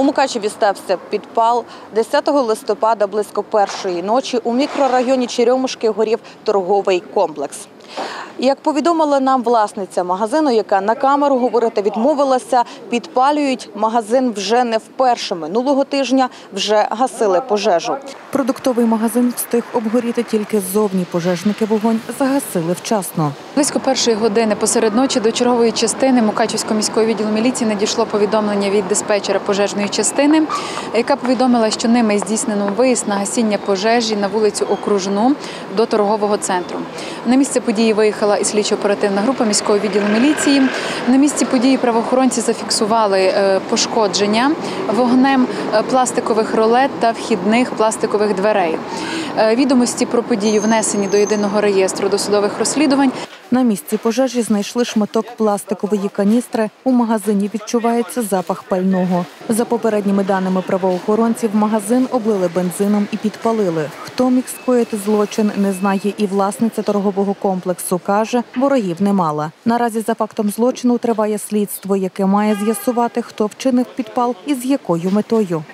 У Мукачеві стався підпал 10 листопада близько першої ночі у мікрорайоні Черемушки горів торговий комплекс. Як повідомила нам власниця магазину, яка на камеру говорити відмовилася, підпалюють магазин вже не вперше. Минулого тижня вже гасили пожежу. Продуктовий магазин встиг обгоріти тільки ззовні. Пожежники вогонь загасили вчасно. Близько першої години посеред ночі до чергової частини Мукачівського міського відділу міліції надійшло повідомлення від диспетчера пожежної частини, яка повідомила, що ними здійснено виїзд на гасіння пожежі на вулицю Окружну до торгового центру. На місце події виїхала і слідчо-оперативна група міського відділу міліції. На місці події правоохоронці зафіксували е, пошкодження вогнем е, пластикових ролет та вхідних пластикових дверей. Е, Відомості про подію внесені до єдиного реєстру досудових розслідувань. На місці пожежі знайшли шматок пластикової каністри. У магазині відчувається запах пального. За попередніми даними правоохоронців, магазин облили бензином і підпалили. Міг скоїти злочин, не знає і власниця торгового комплексу. каже, ворогів не мала. Наразі за фактом злочину триває слідство, яке має з'ясувати, хто вчинив підпал і з якою метою.